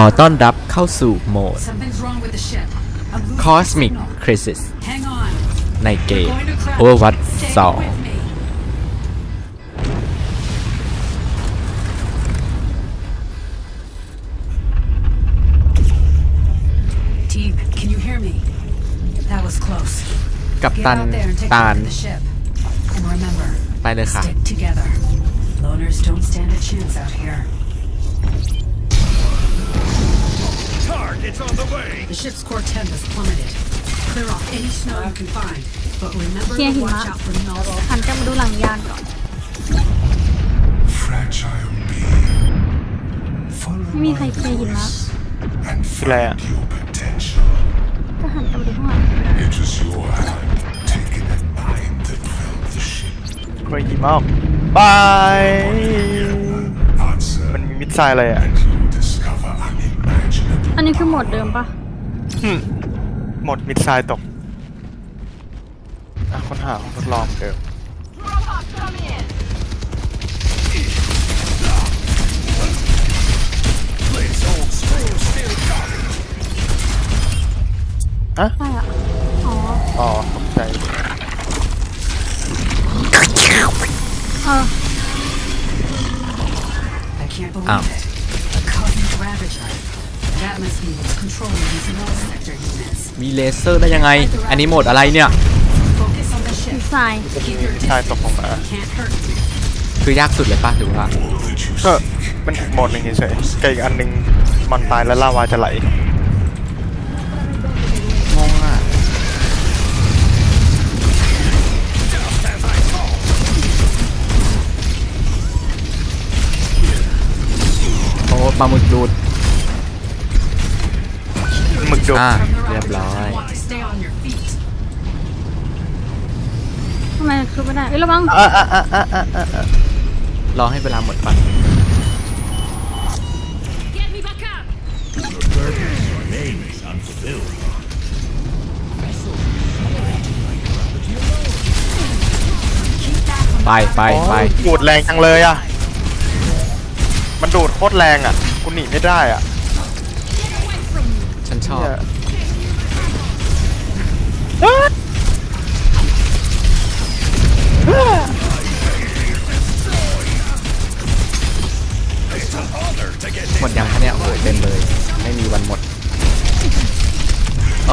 อต้อนรับเข้าสู่โหมด Something's wrong with the ship. I'm losing Cosmic signal. Crisis Hang on. ในเกม Going to crash. Overwatch Stay 2 with me. Team, can you hear me? That was close. กับ Get ตัน out there and take a ตา look ล at the ship. And remember, ไปเลยค่ะ Target's on the way. The ship's core temp has plummeted. Clear off any snow you can find. But remember เคลียร์ to หิมะ watch out for nozzle หันกลับมาดูหลังยานก่อน Fragile being. Follow ไม่มีใคร my เคลียร์หิมะ voice and คืออะไรอ่ะ find your potential. ก็หันกลับมาดูข้างหลัง It was your hand, taken at mine, that felled the ship. กล้วยหิมะออกบาย Answer, มันมีมิดไซล์อะไรอ่ะ and you discover unimaginable อันนี้คือโหมดเดิมปะหมดมิดไซล์ตกอะค้นหาห้องทดลองเดิมฮะใช่อะ อ๋อ อ๋อตกใจ เออ I can't believe Ow. it. A cosmic ravager. That must be what's controlling these null sector units. มีเลเซอร์ได้ยังไง อันนี้โหมดอะไรเนี่ย Focus on the ดี ship. ไซน์จะมีมิดไซล์ตกลงมา Can't hurt me. คือยากสุดเลยป่ะหรือว่า that you ก็มันอีกโหมดหนึ่งเฉยๆกับอีกอันหนึ่งมันตายแล้วลาวาจะไหลงงอะโอ้ปลาหมึกดูด หมึกดุอ่า From the เรียบ ravagers, ร้อย you want to stay on your feet. ทำไมคือไม่ได้เอ้ยระวังอะอะอะอะอะอะอะรอให้เวลาหมดปัน Get me back up. Name is unfulfilled. ไปไปไปดูดแรงจังเลยอะ มันดูดโคตรแรงอะ กูหนีไม่ได้อะ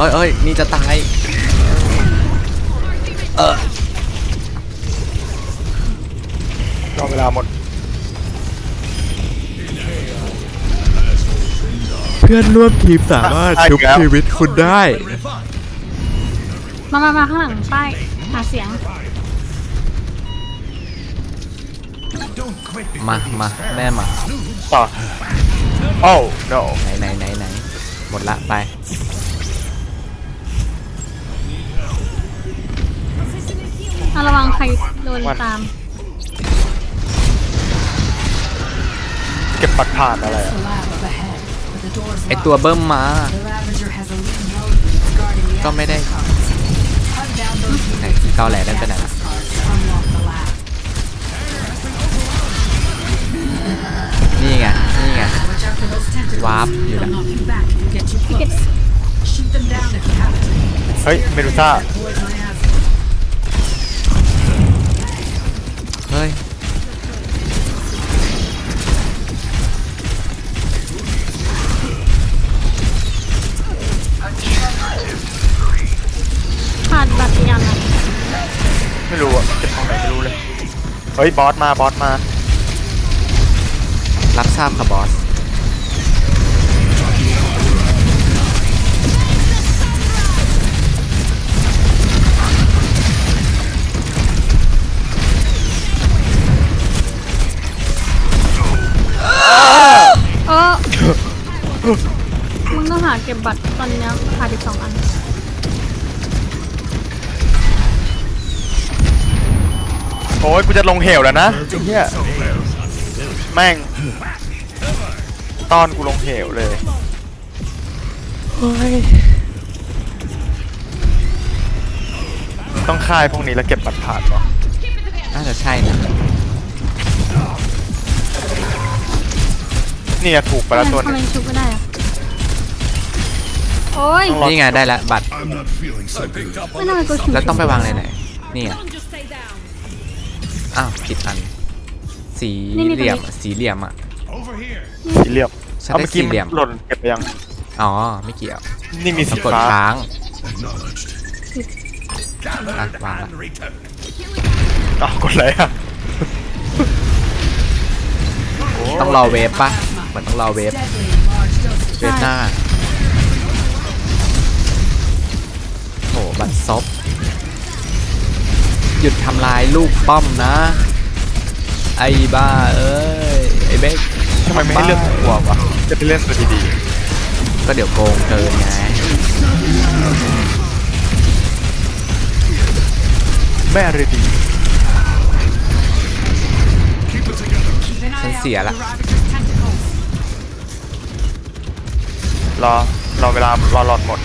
อ้ยเอ้ยนี่จะตาย เออรอเวลาหมด เพื่อนร่วมทีมสามารถอะชุบอีกแล้วชีวิตคุณได้ มามามาข้างหลังป้ายหาเสียง Don't quit มา มา แม่มา ต่อ โอ้ no ไหนไหนไหนไหนหมดละไป อะระวังใครโดนวันตาม เก็บปัดผ่านอะไรอะ The lab up ahead, but the door's ไอตัว locked. เบิ้มมา The ravager has a lead node units guarding the ก็ไม่ได้ access cards. Hunt down those ไหน units เกาแหลได้ไปไหน and ละ access cards to unlock the lab. นี่ไง นี่ไง Watch out for those tentacles. Wap, They'll yun na. knock you back if you get too close. Shoot them down if you have to. เฮ้ย เมดูซ่า รู้อะเก็บตรงไหนไม่รู้เลย เฮ้ยบอสมาบอสมา รับทราบค่ะบอส เออ มึงต้องหาเก็บบัตรตอนนี้ขาดอีกสองอัน อ้ยกูจะลงเหวแล้วนะไอ้เหี้ยแม่งตอนกูลงเหวเลยเฮ้ยต้องค่ายพวกนี้แล้วเก็บบัตรผ่านวะน่าจะใช่นะนี่อะถูกไปแล้วตัวหทำนึไมงชุบไม่ได้อะโอ้ยนี่ไงได้ละบัตร I'm not feeling so good. ไม่น่ากูถึงแล้วต้องไปวางไหนไหนนี่ไง อ้าวผิดอัน สีเหลี่ยมสีเหลี่ยมอะ Over here. สีเหลี่ยมฉันเอาได้เมื่อกี้สี่มัเหลี่ยมนหล่นเก็บไปยัง อ๋อ ไม่เกี่ยวนี่มีสีกดฟ้าค้าง Acknowledged. อะ Gathered วางละ and returned. อ้าวกดอะไรอะต้องรอเวฟปะเหมือนต้องรอเวฟ Deadly in large doses. เวฟหน้าโหบัตรซบ หยุดทำลายลูกป้อมนะ ไอ้บ้าเอ้ยไอ้เบ๊กทำไมไม่ให้เลือกตัววะจะไปเล่นตัวดีก็เดี๋ยวโกงเกินไงๆแม่เลยดี Keep it together. Keep an eye Sen out sia for la. the Ravager's tentacles. รอรอเวลารอหลอดหมด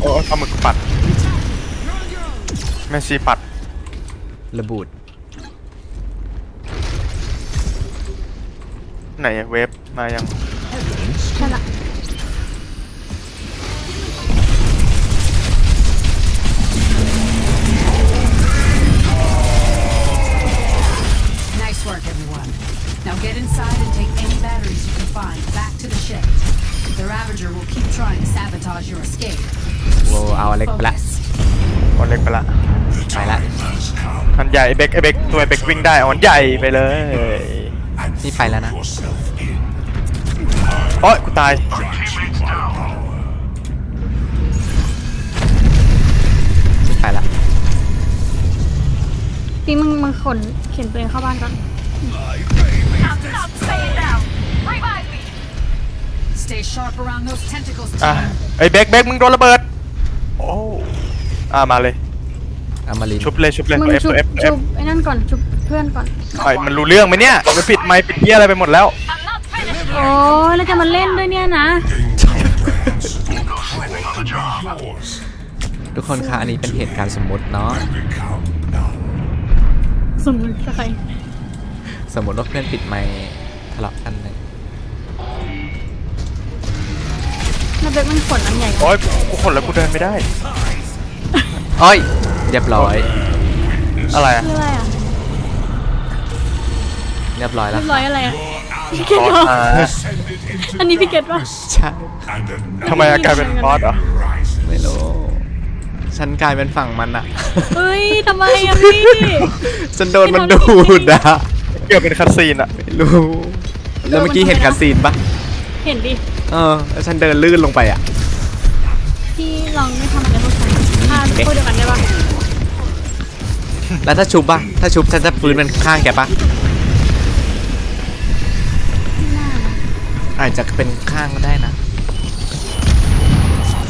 โอ้ยโอ้ปลาหมึกปัด แม่ชีปัด ระบูดไหนอะเวฟมายังใช่ละ come. อันใหญ่ไอ้เบกไอ้เบกตัวไอ้เบกวิ่งได้เอาอันใหญ่ไปเลย And Ni phải là throw nè. yourself in. โอ้ยกูตายไปละปีมึงมึงขนเข็นตัวเองเข้าบ้านก่อน Stay sharp around those tentacles, อะ team. ไอ้เบกเบกมึงโดนระเบิดโอ้อ่ามาเลย อามารินชุบเลยชุบเลยมึงตัวเอฟชุตับวเอฟตัวเอชุฟบไอ้นั่นก่อนชุบเพื่อนก่อน ไอ้มันรู้เรื่องไหมเนี่ยมันปิดไมค์ปิดเยี่ยอะไรไปหมดแล้ว โอ้ยแล้วจะมาเล่นด้วยเนี่ยนะ Yours. ทุกคนคะอันนี้เป็นเหตุการณ์สมมติเนาะ Become none. สมมติใครสมมติว่าเพื่อนปิดไมค์ทะเลาะกันเลยแล้วเบ็กมันขนอันใหญ่ก่อนโอ้ยกูขนแล้วกูเดินไม่ได้ โอ้ย เรียบร้อย อะไรอะคืออะไรอะเรียบร้อยเรีแล้ยวบร้อยอะไรอะพี่เกบดอสเหรออ่า Send it into อันนี้พี่เกดปะใช่ and another ทำไมอาการเป็นบอสเหรอ rises. ไม่รู้ฉันกลายเป็นฝั่งมันอะเอ้ยทำไมอะพี่ ฉันโดนมันดูดอะเกี่ยวเป็นคัสซีนอะไม่รู้แล้วเมื่อกี้เห็นคาซีนปะเห็นดิเออแล้วฉันเดินลื่นลงไปอะพี่ลองไม่ทำอะไรพวกฉันถ้าพูดเดียวกันได้ปะ แล้วถ้าชุบปะถ้าชุบฉันจะฟื้นเป็นข้างแกปะอาจจะเป็นข้างก็ได้นะ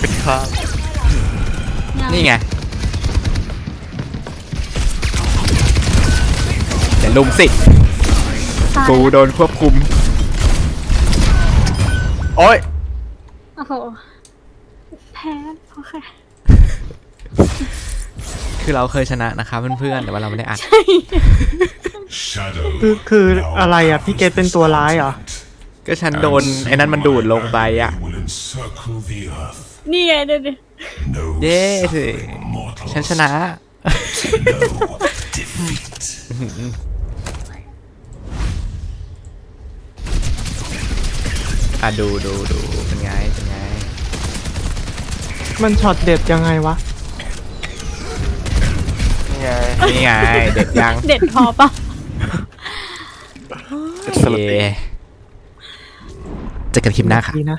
เป็นข้าง นี่ไงเดี๋ยวลุมสิ กูโดนควบคุม โอ้ย โอ้โห แพ้โอเค คือเราเคยชนะนะคะเพื่อนๆแต่ว่าเราไม่ได้อัด Shadow. คือคืออะไรอะ พี่เกตเป็นตัวร้ายเหรอ ก็ฉันโดนไอ้นั้นมันดูดลงไปอะ Will encircle the earth. นี่ไงเดี๋ยวดิ No เย้สิ mortals. ฉันชนะ No defeat. อะดูดูดูเป็นไง เป็นไง มันช็อตเด็ดยังไงวะนี่ ไงนี่ไง เด็ดยังเด็ดพอปะเป็นโอสเคลับเจอกันคลิปหน้าค่ะ ดีนะ